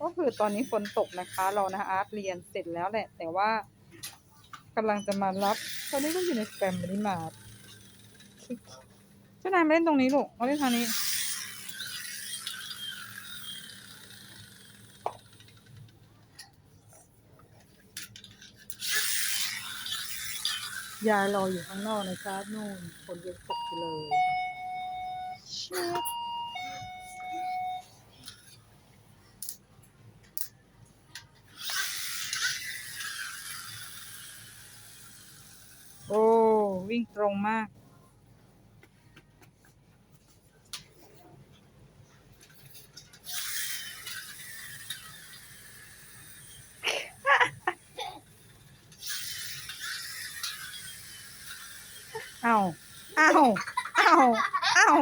ก็คือตอนนี้ฝนตกนะคะ เรานะอาร์ตเรียนเสร็จแล้วแหละ แต่ว่ากำลังจะมารับ ตอนนี้ก็อยู่ในแฟมมิมาร์เจ้านายมาเล่นตรงนี้ลูกมาเล่นทางนี้ ยายรออยู่ข้างนอกนะคะนู่นฝนยังตกอยู่เลยชิบโอ้ วิ่งตรงมาก เอาเอาเอาเอา